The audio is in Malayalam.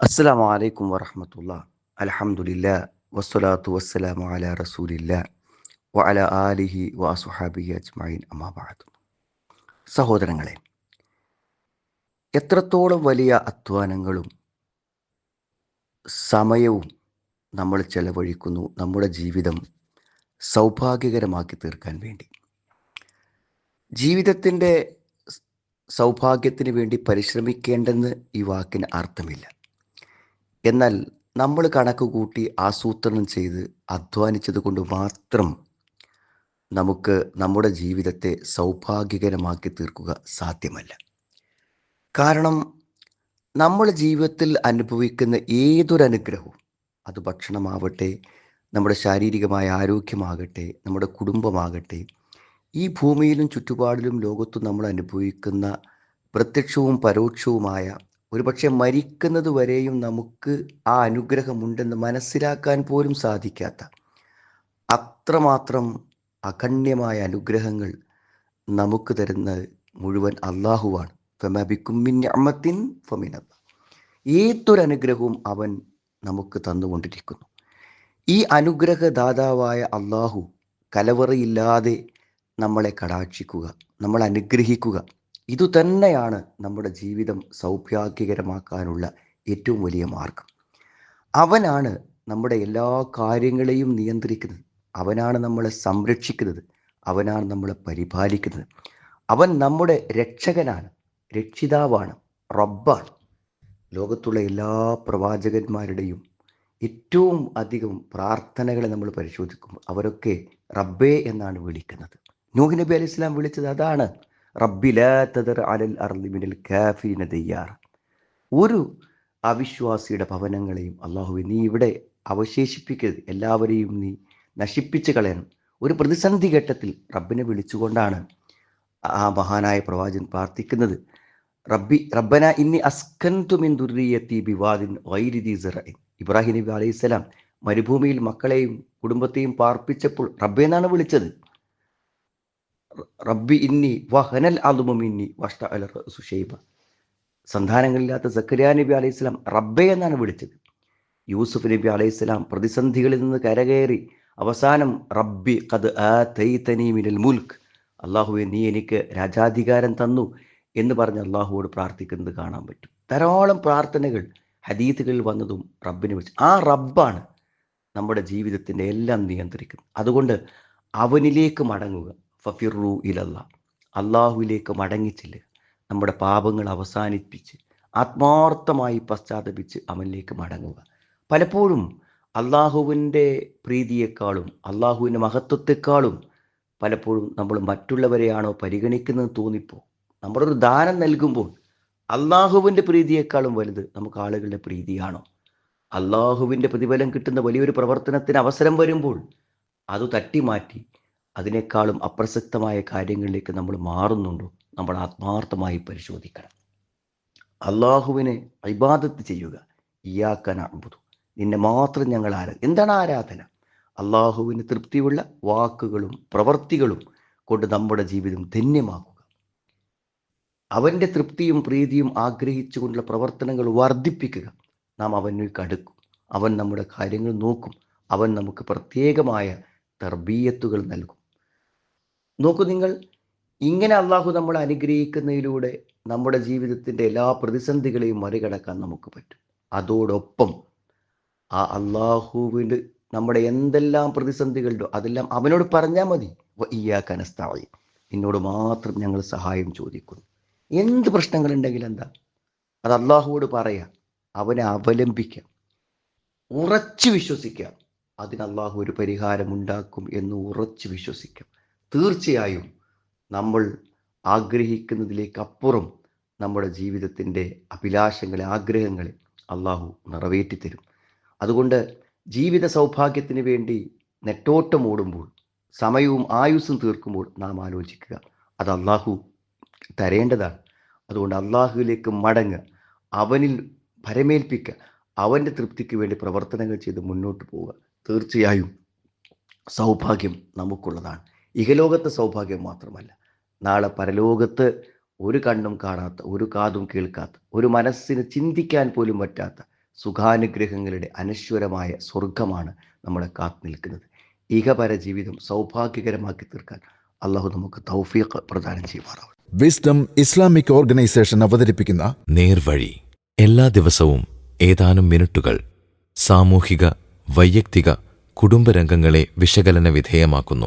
അസ്സലാമു വലൈക്കും വറഹമത്തുള്ള. അലഹമുല്ല വസ്സലാത്തു വസ്സലാമു അല റസൂലില്ല വ ആലിഹി വസുഹാബി അജ്മായിൻ അമ്മാബാദ് സഹോദരങ്ങളെ എത്രത്തോളം വലിയ അധ്വാനങ്ങളും സമയവും നമ്മൾ ചെലവഴിക്കുന്നു നമ്മുടെ ജീവിതം സൗഭാഗ്യകരമാക്കി തീർക്കാൻ വേണ്ടി. ജീവിതത്തിന്റെ സൗഭാഗ്യത്തിന് വേണ്ടി പരിശ്രമിക്കേണ്ടെന്ന് ഈ വാക്കിന് അർത്ഥമില്ല. എന്നാൽ നമ്മൾ കണക്ക് കൂട്ടി ആസൂത്രണം ചെയ്ത് അധ്വാനിച്ചത് കൊണ്ട് മാത്രം നമുക്ക് നമ്മുടെ ജീവിതത്തെ സൗഭാഗ്യകരമാക്കി തീർക്കുക സാധ്യമല്ല. കാരണം നമ്മൾ ജീവിതത്തിൽ അനുഭവിക്കുന്ന ഏതൊരു അനുഗ്രഹവും അത് ഭക്ഷണമാവട്ടെ നമ്മുടെ ശാരീരികമായ ആരോഗ്യമാകട്ടെ നമ്മുടെ കുടുംബമാകട്ടെ ഈ ഭൂമിയിലും ചുറ്റുപാടിലും ലോകത്തും നമ്മൾ അനുഭവിക്കുന്ന പ്രത്യക്ഷവും പരോക്ഷവുമായ ഒരുപക്ഷെ മരിക്കുന്നത് വരെയും നമുക്ക് ആ അനുഗ്രഹമുണ്ടെന്ന് മനസ്സിലാക്കാൻ പോലും സാധിക്കാത്ത അത്രമാത്രം അഖണ്യമായ അനുഗ്രഹങ്ങൾ നമുക്ക് തരുന്ന മുഴുവൻ അള്ളാഹുവാണ്. ഏതൊരു അനുഗ്രഹവും അവൻ നമുക്ക് തന്നുകൊണ്ടിരിക്കുന്നു. ഈ അനുഗ്രഹദാതാവായ അള്ളാഹു കലവറയില്ലാതെ നമ്മളെ കടാക്ഷിക്കുക നമ്മളെ അനുഗ്രഹിക്കുക ഇതുതന്നെയാണ് നമ്മുടെ ജീവിതം സൗഭാഗ്യകരമാക്കാനുള്ള ഏറ്റവും വലിയ മാർഗം. അവനാണ് നമ്മുടെ എല്ലാ കാര്യങ്ങളെയും നിയന്ത്രിക്കുന്നത്. അവനാണ് നമ്മളെ സംരക്ഷിക്കുന്നത്. അവനാണ് നമ്മളെ പരിപാലിക്കുന്നത്. അവൻ നമ്മുടെ രക്ഷകനാണ് രക്ഷിതാവാണ് റബ്ബാണ്. ലോകത്തുള്ള എല്ലാ പ്രവാചകന്മാരുടെയും ഏറ്റവും അധികം പ്രാർത്ഥനകളെ നമ്മൾ പരിശോധിക്കുമ്പോൾ അവരൊക്കെ റബ്ബേ എന്നാണ് വിളിക്കുന്നത്. നൂഹ് നബി അലൈഹി വിളിച്ചത് അതാണ്. റബ്ബിലാത്തതർ അലൽ അർലിമിനൽ കാഫിന ഒരു അവിശ്വാസിയുടെ ഭവനങ്ങളെയും അള്ളാഹുവെ നീ ഇവിടെ അവശേഷിപ്പിക്കരുത്. എല്ലാവരെയും നീ നശിപ്പിച്ച് കളയണം. ഒരു പ്രതിസന്ധി ഘട്ടത്തിൽ റബ്ബിനെ വിളിച്ചുകൊണ്ടാണ് ആ മഹാനായ പ്രവാചകൻ പ്രാർത്ഥിക്കുന്നത്. റബ്ബി റബ്ബന ഇന്നി അസ്കന്തു മിൻ ദുർരിയത്തി ബിവാദിൻ ഇബ്രാഹിം നബി അലൈഹി സ്വലാം മരുഭൂമിയിൽ മക്കളെയും കുടുംബത്തെയും പാർപ്പിച്ചപ്പോൾ റബ്ബെ എന്നാണ് വിളിച്ചത്. റബ്ബി ഇന്നി വഹനൽ അലുമും ഇന്നി വഷ്ട അല സുഷൈബ സന്താനങ്ങളില്ലാത്ത സക്കരിയ നബി അലൈഹി സ്വലാം റബ്ബെ എന്നാണ് വിളിച്ചത്. യൂസുഫ് നബി അലൈഹി സ്വലാം പ്രതിസന്ധികളിൽ നിന്ന് കരകയറി അവസാനം റബ്ബി കത് തൈതനി മിനൽ മുൽക്ക് അള്ളാഹുവെ നീ എനിക്ക് രാജാധികാരം തന്നു എന്ന് പറഞ്ഞ് അള്ളാഹുവോട് പ്രാർത്ഥിക്കുന്നത് കാണാൻ പറ്റും. ധാരാളം പ്രാർത്ഥനകൾ ഹദീത്തുകളിൽ വന്നതും റബ്ബിനെ വെച്ച്. ആ റബ്ബാണ് നമ്മുടെ ജീവിതത്തിന്റെ എല്ലാം നിയന്ത്രിക്കുന്നത്. അതുകൊണ്ട് അവനിലേക്ക് മടങ്ങുക. ഫഫിറു ഇലല്ല. അള്ളാഹുവിലേക്ക് മടങ്ങിച്ചില്ല നമ്മുടെ പാപങ്ങൾ അവസാനിപ്പിച്ച് ആത്മാർത്ഥമായി പശ്ചാത്തപിച്ച് അവനിലേക്ക് മടങ്ങുക. പലപ്പോഴും അള്ളാഹുവിന്റെ പ്രീതിയേക്കാളും അള്ളാഹുവിന്റെ മഹത്വത്തെക്കാളും പലപ്പോഴും നമ്മൾ മറ്റുള്ളവരെയാണോ പരിഗണിക്കുന്നത് തോന്നിപ്പോ നമ്മളൊരു ദാനം നൽകുമ്പോൾ അള്ളാഹുവിന്റെ പ്രീതിയേക്കാളും വലുത് നമുക്ക് ആളുകളുടെ പ്രീതിയാണോ? അള്ളാഹുവിന്റെ പ്രതിഫലം കിട്ടുന്ന വലിയൊരു പ്രവർത്തനത്തിന് അവസരം വരുമ്പോൾ അത് തട്ടിമാറ്റി അതിനേക്കാളും അപ്രസക്തമായ കാര്യങ്ങളിലേക്ക് നമ്മൾ മാറുന്നുണ്ടോ? നമ്മൾ ആത്മാർത്ഥമായി പരിശോധിക്കണം. അള്ളാഹുവിനെ ഇബാദത്ത് ചെയ്യുക. ഇയാക്കന അമ്പുതു നിന്നെ മാത്രം ഞങ്ങൾ ആരാ എന്താണ് ആരാധന? അള്ളാഹുവിന് തൃപ്തിയുള്ള വാക്കുകളും പ്രവർത്തികളും കൊണ്ട് നമ്മുടെ ജീവിതം ധന്യമാക്കുക. അവന്റെ തൃപ്തിയും പ്രീതിയും ആഗ്രഹിച്ചുകൊണ്ടുള്ള പ്രവർത്തനങ്ങൾ വർദ്ധിപ്പിക്കുക. നാം അവനിൽ കടുക്കും. അവൻ നമ്മുടെ കാര്യങ്ങൾ നോക്കും. അവൻ നമുക്ക് പ്രത്യേകമായ തർബീയത്തുകൾ നൽകും. നോക്കൂ നിങ്ങൾ ഇങ്ങനെ അള്ളാഹു നമ്മളെ അനുഗ്രഹിക്കുന്നതിലൂടെ നമ്മുടെ ജീവിതത്തിന്റെ എല്ലാ പ്രതിസന്ധികളെയും മറികടക്കാൻ നമുക്ക് പറ്റും. അതോടൊപ്പം ആ അള്ളാഹുവിന് നമ്മുടെ എന്തെല്ലാം പ്രതിസന്ധികളുണ്ടോ അതെല്ലാം അവനോട് പറഞ്ഞാൽ മതി. ഇയാക്കനസ്തായി നിന്നോട് മാത്രം ഞങ്ങൾ സഹായം ചോദിക്കുന്നു. എന്ത് പ്രശ്നങ്ങളുണ്ടെങ്കിൽ എന്താ? അത് അള്ളാഹുവോട് പറയാം. അവനെ അവലംബിക്കാം. ഉറച്ചു വിശ്വസിക്കാം. അതിന് അള്ളാഹു ഒരു പരിഹാരം ഉണ്ടാക്കും എന്ന് ഉറച്ചു വിശ്വസിക്കാം. തീർച്ചയായും നമ്മൾ ആഗ്രഹിക്കുന്നതിലേക്ക് അപ്പുറം നമ്മുടെ ജീവിതത്തിന്റെ അഭിലാഷങ്ങളെ ആഗ്രഹങ്ങളെ അള്ളാഹു നിറവേറ്റിത്തരും. അതുകൊണ്ട് ജീവിത സൗഭാഗ്യത്തിന് വേണ്ടി നെട്ടോട്ടം ഓടുമ്പോൾ സമയവും ആയുസ്സും തീർക്കുമ്പോൾ നാം ആലോചിക്കുക അത് അള്ളാഹു തരേണ്ടതാണ്. അതുകൊണ്ട് അള്ളാഹുവിലേക്ക് മടങ്ങുക അവനിൽ ഭരമേൽപ്പിക്കുക അവന്റെ തൃപ്തിക്ക് വേണ്ടി പ്രവർത്തനങ്ങൾ ചെയ്ത് മുന്നോട്ട് പോവുക. തീർച്ചയായും സൗഭാഗ്യം നമുക്കുള്ളതാണ്. ഇഹലോകത്തെ സൗഭാഗ്യം മാത്രമല്ല നാളെ പരലോകത്ത് ഒരു കണ്ണും കാണാത്ത ഒരു കാതും കേൾക്കാത്ത ഒരു മനസ്സിന് ചിന്തിക്കാൻ പോലും പറ്റാത്ത സുഖാനുഗ്രഹങ്ങളുടെ അനശ്വരമായ സ്വർഗമാണ് നമ്മളെ കാത്തു നിൽക്കുന്നത്. ഇഹപര ജീവിതം സൗഭാഗ്യകരമാക്കി തീർക്കാൻ അള്ളാഹു നമുക്ക് തൗഫീഖ് പ്രദാനം ചെയ്യുമാറാവും വിസ്ഡം ഇസ്ലാമിക് ഓർഗനൈസേഷൻ അവതരിപ്പിക്കുന്ന നേർവഴി. എല്ലാ ദിവസവും ഏതാനും മിനിറ്റുകൾ സാമൂഹിക വൈയക്തിക കുടുംബരംഗങ്ങളെ വിശകലന വിധേയമാക്കുന്നു.